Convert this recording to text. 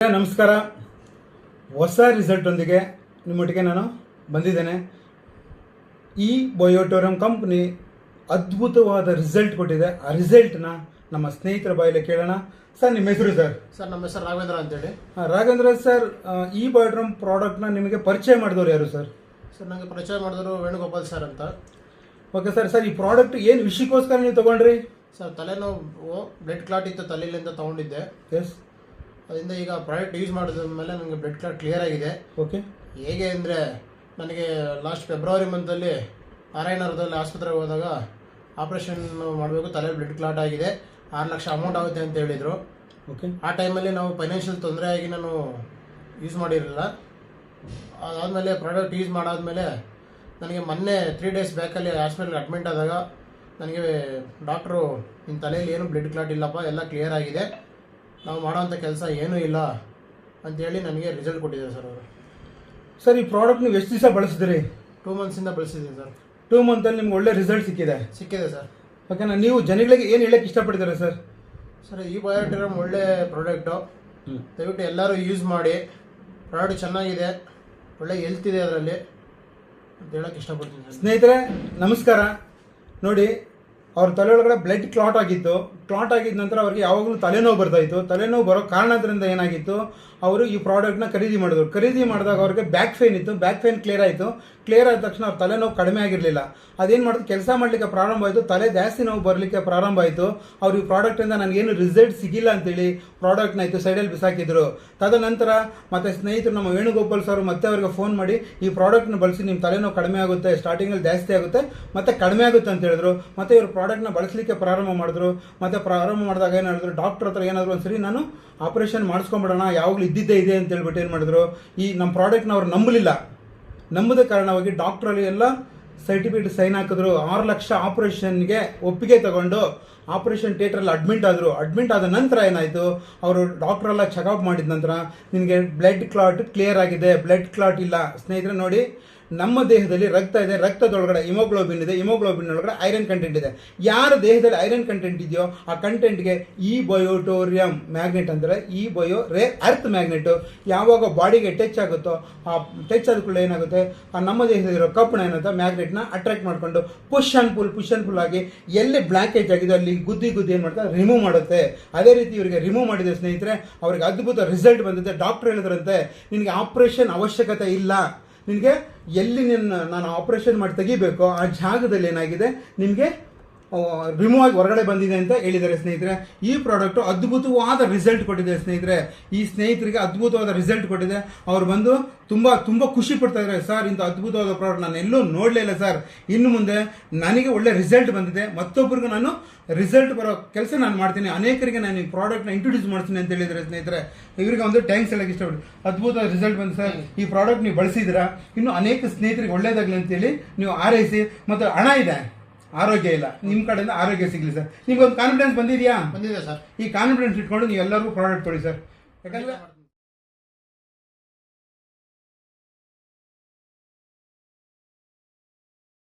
ನಮಸ್ಕಾರ. ಹೊಸ ರಿಸಲ್ಟೊಂದಿಗೆ ನಿಮ್ಮೊಟ್ಟಿಗೆ ನಾನು ಬಂದಿದ್ದೇನೆ. ಈ ಬಯೋಟೋರಮ್ ಕಂಪ್ನಿ ಅದ್ಭುತವಾದ ರಿಸಲ್ಟ್ ಕೊಟ್ಟಿದೆ. ಆ ರಿಸಲ್ಟ್ನ ನಮ್ಮ ಸ್ನೇಹಿತರ ಬಾಯಲ್ಲಿ ಕೇಳೋಣ. ಸರ್ ನಿಮ್ಮ ಹೆಸರು ಸರ್? ಸರ್ ನಮ್ಮ ಹೆಸರು ರಾಘವೇಂದ್ರ ಅಂತೇಳಿ. ಹೇಳಿ ರಾಘವೇಂದ್ರ ಸರ್ ಆ, ಈ ಬಯೋಟೋರಮ್ ಪ್ರಾಡಕ್ಟ್ನ ನಿಮಗೆ ಪರಿಚಯ ಮಾಡಿದವರು ಯಾರು ಸರ್? ಸರ್ ನನಗೆ ಪರಿಚಯ ಮಾಡಿದ್ರು ವೇಣುಗೋಪಾಲ್ ಸರ್ ಅಂತ. ಓಕೆ ಸರ್ ಸರ್ ಈ ಪ್ರಾಡಕ್ಟ್ ಏನು ವಿಷಯಕ್ಕೋಸ್ಕರ ನೀವು ತಗೊಂಡ್ರಿ? ಸರ್ ತಲೆನೋವು ಬ್ಲಡ್ ಕ್ಲಾಟ್ ಇತ್ತು ತಲೆಯಿಂದ ತಗೊಂಡಿದ್ದೆ. ಎಸ್. ಅದರಿಂದ ಈಗ ಪ್ರಾಡಕ್ಟ್ ಯೂಸ್ ಮಾಡಿದ ಮೇಲೆ ನನಗೆ ಬ್ಲಡ್ ಕ್ಲಾಟ್ ಕ್ಲಿಯರ್ ಆಗಿದೆ. ಓಕೆ ಹೇಗೆ ಅಂದರೆ ನನಗೆ ಲಾಸ್ಟ್ ಫೆಬ್ರವರಿ ಮಂತಲ್ಲಿ ನಾರಾಯಣರದಲ್ಲಿ ಆಸ್ಪತ್ರೆಗೆ ಹೋದಾಗ ಆಪ್ರೇಷನ್ ಮಾಡಬೇಕು ತಲೆ ಬ್ಲಡ್ ಕ್ಲಾಟ್ ಆಗಿದೆ. ಆರು ಲಕ್ಷ ಅಮೌಂಟ್ ಆಗುತ್ತೆ ಅಂತ ಹೇಳಿದರು. ಓಕೆ ಆ ಟೈಮಲ್ಲಿ ನಾವು ಫೈನಾನ್ಷಿಯಲ್ ತೊಂದರೆ ಆಗಿ ನಾನು ಯೂಸ್ ಮಾಡಿರಲಿಲ್ಲ. ಅದಾದಮೇಲೆ ಪ್ರಾಡಕ್ಟ್ ಯೂಸ್ ಮಾಡಾದಮೇಲೆ ನನಗೆ ಮೊನ್ನೆ ತ್ರೀ ಡೇಸ್ ಬ್ಯಾಕಲ್ಲಿ ಹಾಸ್ಪಿಟಲ್ಗೆ ಅಡ್ಮಿಟ್ ಆದಾಗ ನನಗೆ ಡಾಕ್ಟ್ರು ನಿಮ್ಮ ತಲೆಯಲ್ಲಿ ಏನು ಬ್ಲಡ್ ಕ್ಲಾಟ್ ಇಲ್ಲಪ್ಪ ಎಲ್ಲ ಕ್ಲಿಯರ್ ಆಗಿದೆ. ನಾವು ಮಾಡೋವಂಥ ಕೆಲಸ ಏನೂ ಇಲ್ಲ ಅಂತೇಳಿ ನನಗೆ ರಿಸಲ್ಟ್ ಕೊಟ್ಟಿದ್ದಾರೆ ಸರ್ ಅವರು. ಸರ್ ಈ ಪ್ರಾಡಕ್ಟ್ ನೀವು ಎಷ್ಟು ದಿವಸ ಬಳಸಿದ್ರಿ? ಟೂ ಮಂತ್ಸಿಂದ ಬಳಸಿದ್ದೀನಿ ಸರ್ ಟೂ ಮಂತಲ್ಲಿ ನಿಮ್ಗೆ ಒಳ್ಳೆ ರಿಸಲ್ಟ್ ಸಿಕ್ಕಿದೆ? ಸಿಕ್ಕಿದೆ ಸರ್ ಓಕೆನಾ ನೀವು ಜನಗಳಿಗೆ ಏನು ಹೇಳಕ್ಕೆ ಇಷ್ಟಪಡ್ತೀರಾ ಸರ್ ಸರ್ ಈ ಬಯೋಟ್ರಮ್ ಒಳ್ಳೆ ಪ್ರಾಡಕ್ಟು ದಯವಿಟ್ಟು ಎಲ್ಲರೂ ಯೂಸ್ ಮಾಡಿ. ಪ್ರಾಡಕ್ಟ್ ಚೆನ್ನಾಗಿದೆ. ಒಳ್ಳೆ ಹೆಲ್ತ್ ಇದೆ ಅದರಲ್ಲಿ ಅಂತ ಹೇಳಕ್ಕೆ ಇಷ್ಟಪಡ್ತೀನಿ ಸರ್ ಸ್ನೇಹಿತರೆ ನಮಸ್ಕಾರ. ನೋಡಿ ಅವ್ರ ತಲೆ ಒಳಗಡೆ ಬ್ಲಡ್ ಕ್ಲಾಟ್ ಆಗಿತ್ತು. ಕ್ಲಾಟ್ ಆಗಿದ ನಂತರ ಅವ್ರಿಗೆ ಯಾವಾಗಲೂ ತಲೆನೋವು ಬರ್ತಾ ಇತ್ತು. ತಲೆನೋವು ಬರೋ ಕಾರಣದಿಂದ ಏನಾಗಿತ್ತು? ಅವರು ಈ ಪ್ರಾಡಕ್ಟ್ನ ಖರೀದಿ ಮಾಡಿದ್ರು. ಖರೀದಿ ಮಾಡಿದಾಗ ಅವ್ರಿಗೆ ಬ್ಯಾಕ್ ಫೇನ್ ಇತ್ತು. ಬ್ಯಾಕ್ ಫೇನ್ ಕ್ಲಿಯರ್ ಆಯಿತು. ಕ್ಲಿಯರ್ ಆದ ತಕ್ಷಣ ಅವ್ರ ತಲೆನೋವು ಕಡಿಮೆ ಆಗಿರಲಿಲ್ಲ. ಅದೇನು ಮಾಡಿದ್ರು? ಕೆಲಸ ಮಾಡಲಿಕ್ಕೆ ಪ್ರಾರಂಭ ಆಯಿತು. ತಲೆ ಜಾಸ್ತಿ ನೋವು ಬರಲಿಕ್ಕೆ ಪ್ರಾರಂಭ ಆಯಿತು. ಅವ್ರು ಈ ಪ್ರಾಡಕ್ಟಿಂದ ನನಗೇನು ರಿಸಲ್ಟ್ ಸಿಗಿಲ್ಲ ಅಂತೇಳಿ ಪ್ರಾಡಕ್ಟ್ನ ಇತ್ತು ಸೈಡಲ್ಲಿ ಬಿಸಾಕಿದ್ರು. ತದನಂತರ ಮತ್ತೆ ಸ್ನೇಹಿತರು ನಮ್ಮ ವೇಣುಗೋಪಾಲ್ ಸರ್ ಮತ್ತೆ ಅವ್ರಿಗೆ ಫೋನ್ ಮಾಡಿ, ಈ ಪ್ರಾಡಕ್ಟ್ನ ಬಳಸಿ ನಿಮ್ಮ ತಲೆನೋವು ಕಡಿಮೆ ಆಗುತ್ತೆ ಸ್ಟಾರ್ಟಿಂಗಲ್ಲಿ ಜಾಸ್ತಿ ಆಗುತ್ತೆ, ಮತ್ತೆ ಕಡಿಮೆ ಆಗುತ್ತೆ ಅಂತ ಹೇಳಿದ್ರು. ಮತ್ತೆ ಇವರು ಪ್ರಾಡಕ್ಟ್ನ ಬಳಸಲಿಕ್ಕೆ ಪ್ರಾರಂಭ ಮಾಡಿದ್ರು. ಮತ್ತೆ ಪ್ರಾರಂಭ ಮಾಡಿದಾಗ ಏನು ಹೇಳಿದ್ರು? ಡಾಕ್ಟರ್ ಹತ್ರ ಏನಾದರೂ ಒಂದು ಸರಿ ನಾನು ಆಪರೇಷನ್ ಮಾಡಿಸ್ಕೊಂಬಿಡೋಣ, ಯಾವಾಗಲೂ ಇದ್ದಿದ್ದೇ ಇದೆ ಅಂತ ಹೇಳ್ಬಿಟ್ಟು ಏನು ಮಾಡಿದ್ರು? ಈ ನಮ್ಮ ಪ್ರಾಡಕ್ಟ್ನ ಅವ್ರು ನಂಬಲಿಲ್ಲ. ನಂಬದ ಕಾರಣವಾಗಿ ಡಾಕ್ಟ್ರಲ್ಲಿ ಎಲ್ಲ ಸರ್ಟಿಫಿಕೇಟ್ ಸೈನ್ ಹಾಕಿದ್ರು. ಆರು ಲಕ್ಷ ಆಪರೇಷನ್ಗೆ ಒಪ್ಪಿಗೆ ತಗೊಂಡು ಆಪರೇಷನ್ ಥಿಯೇಟ್ರಲ್ಲಿ ಅಡ್ಮಿಟ್ ಆದರು. ಅಡ್ಮಿಟ್ ಆದ ನಂತರ ಏನಾಯಿತು? ಅವರು ಡಾಕ್ಟ್ರೆಲ್ಲ ಚೆಕಪ್ ಮಾಡಿದ ನಂತರ ನಿನಗೆ ಬ್ಲಡ್ ಕ್ಲಾಟ್ ಕ್ಲಿಯರ್ ಆಗಿದೆ. ಬ್ಲಡ್ ಕ್ಲಾಟ್ ಇಲ್ಲ. ಸ್ನೇಹಿತರೆ ನೋಡಿ ನಮ್ಮ ದೇಹದಲ್ಲಿ ರಕ್ತ ಇದೆ, ರಕ್ತದೊಳಗಡೆ ಹಿಮೋಗ್ಲೋಬಿನ್ ಇದೆ ಹಿಮೋಗ್ಲೋಬಿನ್ ಒಳಗಡೆ ಐರನ್ ಕಂಟೆಂಟ್ ಇದೆ. ಯಾರ ದೇಹದಲ್ಲಿ ಐರನ್ ಕಂಟೆಂಟ್ ಇದೆಯೋ ಆ ಕಂಟೆಂಟ್ಗೆ ಈ ಬಯೋಟೋರಿಯಂ ಮ್ಯಾಗ್ನೆಟ್ ಅಂದರೆ ಈ ಬಯೋ ರೇ ಅರ್ತ್ ಮ್ಯಾಗ್ನೆಟ್ ಯಾವಾಗ ಬಾಡಿಗೆ ಟಚ್ ಆಗುತ್ತೋ ಆ ಟಚ್ ಆದ ಕೂಡ ಏನಾಗುತ್ತೆ? ಆ ನಮ್ಮ ದೇಹದಲ್ಲಿರೋ ಕಪ್ಪಣ ಏನಂತ ಮ್ಯಾಗ್ನೆಟ್ನ ಅಟ್ರಾಕ್ಟ್ ಮಾಡಿಕೊಂಡು push and pull push and pull ಆಗಿ ಎಲ್ಲಿ ಬ್ಲ್ಯಾಕೇಜ್ ಆಗಿದೆ ಅಲ್ಲಿ ಗುದ್ದಿ ಗುದ್ದಿ ಏನು ಮಾಡ್ತಾರೆ? ರಿಮೂವ್ ಮಾಡುತ್ತೆ. ಅದೇ ರೀತಿ ಇವರಿಗೆ ರಿಮೂವ್ ಮಾಡಿದ ಸ್ನೇಹಿತರೆ, ಅವ್ರಿಗೆ ಅದ್ಭುತ ರಿಸಲ್ಟ್ ಬಂದಿದೆ. ಡಾಕ್ಟರ್ ಹೇಳಿದ್ರಂತೆ, ನಿನಗೆ ಆಪರೇಷನ್ ಅವಶ್ಯಕತೆ ಇಲ್ಲ. ನಿನಗೆ ಎಲ್ಲಿ ನಿನ್ನ ನಾನು ಆಪರೇಷನ್ ಮಾಡಿ ತೆಗಿಬೇಕೋ ಆ ಜಾಗದಲ್ಲಿ ಏನಾಗಿದೆ? ನಿಮಗೆ ರಿಮೂವ್ ಆಗಿ ಹೊರಗಡೆ ಬಂದಿದೆ ಅಂತ ಹೇಳಿದ್ದಾರೆ ಸ್ನೇಹಿತರೆ. ಈ ಪ್ರಾಡಕ್ಟು ಅದ್ಭುತವಾದ ರಿಸಲ್ಟ್ ಕೊಟ್ಟಿದೆ ಸ್ನೇಹಿತರೆ. ಈ ಸ್ನೇಹಿತರಿಗೆ ಅದ್ಭುತವಾದ ರಿಸಲ್ಟ್ ಕೊಟ್ಟಿದೆ. ಅವ್ರು ಬಂದು ತುಂಬ ತುಂಬ ಖುಷಿ ಪಡ್ತಾ ಇದ್ದಾರೆ. ಸರ್ ಇಂಥ ಅದ್ಭುತವಾದ ಪ್ರಾಡಕ್ಟ್ ನಾನು ಎಲ್ಲೂ ನೋಡಲೇ ಇಲ್ಲ ಸರ್. ಇನ್ನು ಮುಂದೆ ನನಗೆ ಒಳ್ಳೆ ರಿಸಲ್ಟ್ ಬಂದಿದೆ. ಮತ್ತೊಬ್ಬರಿಗೂ ನಾನು ರಿಸಲ್ಟ್ ಬರೋ ಕೆಲಸ ನಾನು ಮಾಡ್ತೀನಿ. ಅನೇಕರಿಗೆ ನಾನು ಈ ಪ್ರಾಡಕ್ಟ್ನ ಇಂಟ್ರೊಡ್ಯೂಸ್ ಮಾಡ್ತೀನಿ ಅಂತ ಹೇಳಿದರೆ ಸ್ನೇಹಿತರೆ. ಇವರಿಗೆ ಒಂದು ಟ್ಯಾಂಕ್ಸ್ ಎಲ್ಲ ಇಷ್ಟಪಟ್ಟು ಅದ್ಭುತವಾದ ರಿಸಲ್ಟ್ ಬಂದು ಸರ್. ಈ ಪ್ರಾಡಕ್ಟ್ ನೀವು ಬಳಸಿದ್ರೆ ಇನ್ನು ಅನೇಕ ಸ್ನೇಹಿತರಿಗೆ ಒಳ್ಳೇದಾಗಲಿ ಅಂತೇಳಿ ನೀವು ಆರೈಸಿ ಮತ್ತು ಹಣ ಇದೆ. ಆರೋಗ್ಯ ಇಲ್ಲ. ನಿಮ್ಮ ಕಡೆಯಿಂದ ಆರೋಗ್ಯ ಸಿಗಲಿ ಸರ್. ನಿಮ್ಗೊಂದು ಕಾನ್ಫಿಡೆನ್ಸ್ ಬಂದಿದೆಯಾ? ಬಂದಿದೆ ಸರ್. ಈ ಕಾನ್ಫಿಡೆನ್ಸ್ ಇಟ್ಕೊಂಡು ನೀವು ಎಲ್ಲರಿಗೂ ಪ್ರಾಡಕ್ಟ್ ಕೊಡಿ ಸರ್. ಯಾಕಂದ್ರೆ